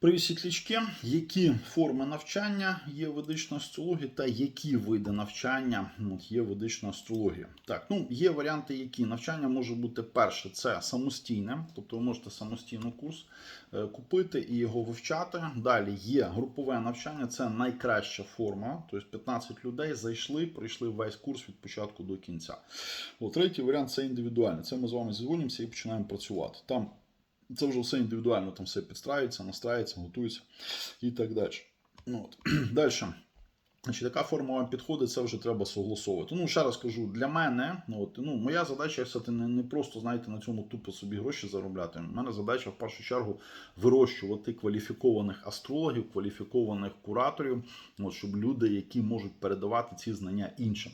Привіт, світлячки. Які форми навчання є в ведичній астрології та які види навчання є в ведичній астрології? Так, ну є варіанти, які навчання може бути перше, це самостійне, тобто ви можете самостійно курс е, купити і його вивчати. Далі є групове навчання, це найкраща форма. Тобто 15 людей зайшли, пройшли весь курс від початку до кінця. От, третій варіант це індивідуальне. Це ми з вами зізвонимося і починаємо працювати. Там це вже все індивідуально, там все підстраюється, настраюється, готується і так далі. Ну, от. Далі. Значить, така форма вам підходить, це вже треба согласовувати. Ну, ще раз кажу, для мене, ну, от, ну, моя задача все не, не просто, знаєте, на цьому тупо собі гроші заробляти. У мене задача в першу чергу вирощувати кваліфікованих астрологів, кваліфікованих кураторів, от, щоб люди, які можуть передавати ці знання іншим.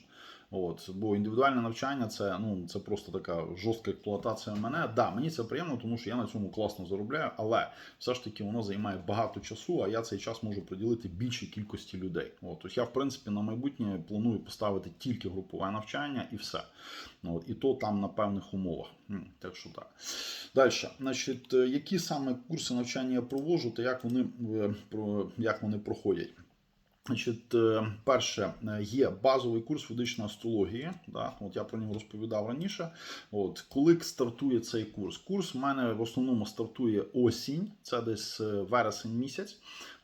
От, бо індивідуальне навчання це ну це просто така жорстка експлуатація мене. Да, мені це приємно, тому що я на цьому класно заробляю, але все ж таки воно займає багато часу, а я цей час можу приділити більшій кількості людей. От, тобто я, в принципі, на майбутнє планую поставити тільки групове навчання і все. От, і то там на певних умовах. Так що так. Далі, значить, е, які саме курси навчання я проводжу, та як вони, е, як вони проходять. Значить, е, перше е, є базовий курс ведичної астрології. Да? От я про нього розповідав раніше. От коли стартує цей курс? Курс в мене в основному стартує осінь, це десь е, вересень місяць.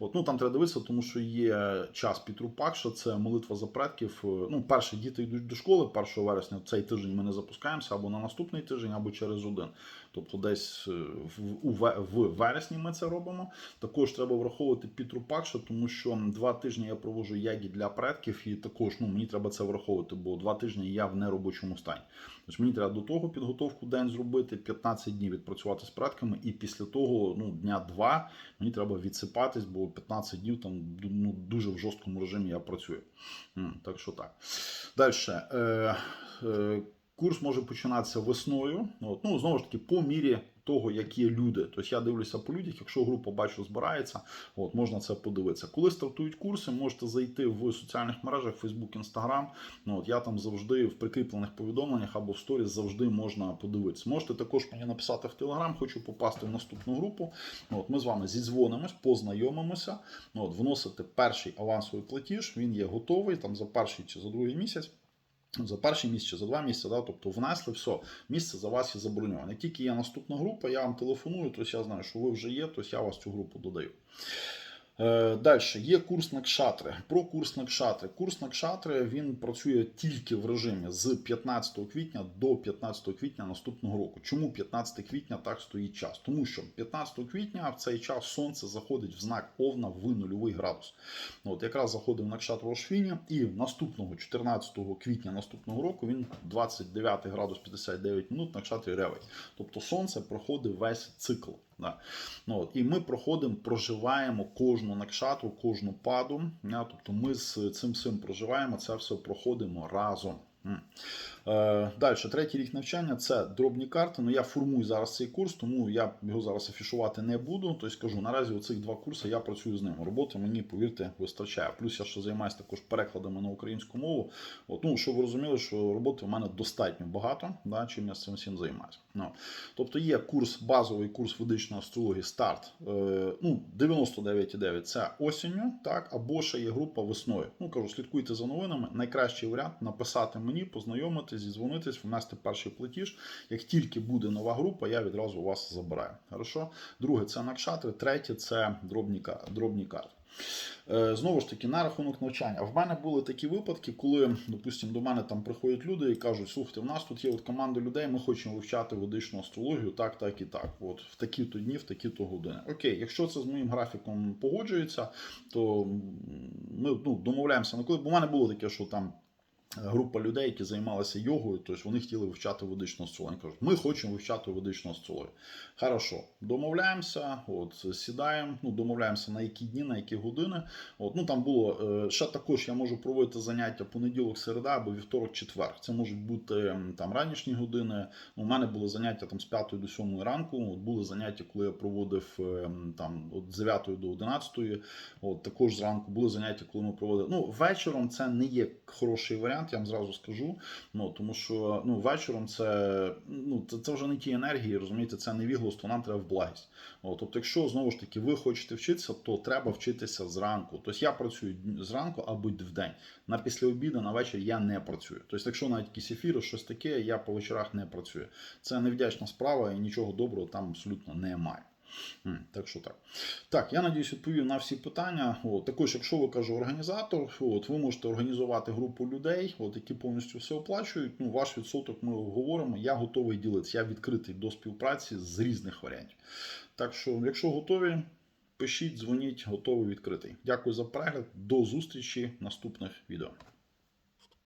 От, ну там треба дивитися, тому що є час Пітрупакша, це молитва за предків. Ну, перші діти йдуть до школи 1 вересня. Цей тиждень ми не запускаємося або на наступний тиждень, або через один. Тобто, десь е, в, у в вересні ми це робимо. Також треба враховувати Пітрупакша, тому що два тижні я проводжу ягі для предків, і також ну, мені треба це враховувати, бо два тижні я в неробочому стані. Тобто мені треба до того підготовку день зробити, 15 днів відпрацювати з предками, і після того ну, дня два мені треба відсипатись, бо 15 днів там ну, дуже в жорсткому режимі я працюю. Так що так. Далі. Е, е, Курс може починатися весною. Ну, знову ж таки, по мірі того, які люди. Тобто я дивлюся по людях, якщо група бачу збирається, от, можна це подивитися. Коли стартують курси, можете зайти в соціальних мережах Facebook, Instagram. Ну, от, я там завжди в прикріплених повідомленнях або в сторіс завжди можна подивитися. Можете також мені написати в Telegram, хочу попасти в наступну групу. От, ми з вами зідзвонимось, познайомимося. От, вносите перший авансовий платіж, він є готовий там за перший чи за другий місяць. За перший місяць за два місяці, да, тобто внесли все, місце за вас є заброньоване. Тільки є наступна група, я вам телефоную, тобто я знаю, що ви вже є, тобто я вас цю групу додаю. Е, Далі є курс на кшатри. Про курс на кшатри. Курс на кшатри він працює тільки в режимі з 15 квітня до 15 квітня наступного року. Чому 15 квітня так стоїть час? Тому що 15 квітня в цей час сонце заходить в знак Овна в нульовий градус. От якраз заходив на кшатру Ошвіні, і наступного 14 квітня наступного року він 29 градус 59 минут на кшатрі Ревень. Тобто сонце проходить весь цикл. Да. Ну, от, і ми проходимо, проживаємо кожну накшатру, кожну паду. Да, тобто ми з цим всім проживаємо, це все проходимо разом. Е, Далі, третій рік навчання це дробні карти. Ну я формую зараз цей курс, тому я його зараз афішувати не буду. Тобто кажу, наразі оцих два курси я працюю з ними. Роботи мені, повірте, вистачає. Плюс я ще займаюся також перекладами на українську мову. От, ну, щоб ви розуміли, що роботи в мене достатньо багато, да, чим я з цим всім займаюся. Ну, тобто є курс, базовий курс ведичної астрології старт. Е, ну, 99,9 це осінню, так, або ще є група весною. Ну кажу, слідкуйте за новинами. Найкращий варіант написати мені, познайомитись, зідзвонитись, внести перший платіж. Як тільки буде нова група, я відразу вас забираю. Хорошо? Друге це накшатри, третє це дробні, дробні карти. Е, Знову ж таки, на рахунок навчання. В мене були такі випадки, коли, допустимо, до мене там приходять люди і кажуть, слухайте, в нас тут є от команда людей, ми хочемо вивчати ведичну астрологію, так, так і так. От в такі-то дні, в такі-то години. Окей, якщо це з моїм графіком погоджується, то ми ну, домовляємося на коли. Бо в мене було таке, що там. Група людей, які займалися йогою, тобто вони хотіли вивчати ведичну астрологію. Кажуть, ми хочемо вивчати ведичну астрологію. Хорошо, домовляємося, от сідаємо, ну домовляємося на які дні, на які години. От ну там було е, ще також. Я можу проводити заняття понеділок, середа або вівторок, четвер. Це можуть бути там ранішні години. У мене були заняття там з 5 до 7 ранку. От були заняття, коли я проводив е, там з 9 до 11. От також зранку були заняття, коли ми проводили. Ну вечором це не є хороший варіант. Варіант, я вам зразу скажу. Ну тому що ну вечором це ну це, це вже не ті енергії, розумієте, це не віглоство, нам треба в благість. Тобто, якщо знову ж таки ви хочете вчитися, то треба вчитися зранку. Тобто я працюю зранку або в день. На після обіду, на вечір я не працюю. Тобто, якщо навіть якісь ефіри, щось таке, я по вечорах не працюю. Це невдячна справа і нічого доброго там абсолютно немає. Так що так. Так, я надіюсь, відповів на всі питання. От, також, якщо ви кажу організатор, от, ви можете організувати групу людей, от, які повністю все оплачують. Ну, ваш відсоток ми говоримо. Я готовий ділитися. Я відкритий до співпраці з різних варіантів. Так що, якщо готові, пишіть, дзвоніть, готовий відкритий. Дякую за перегляд. До зустрічі в наступних відео.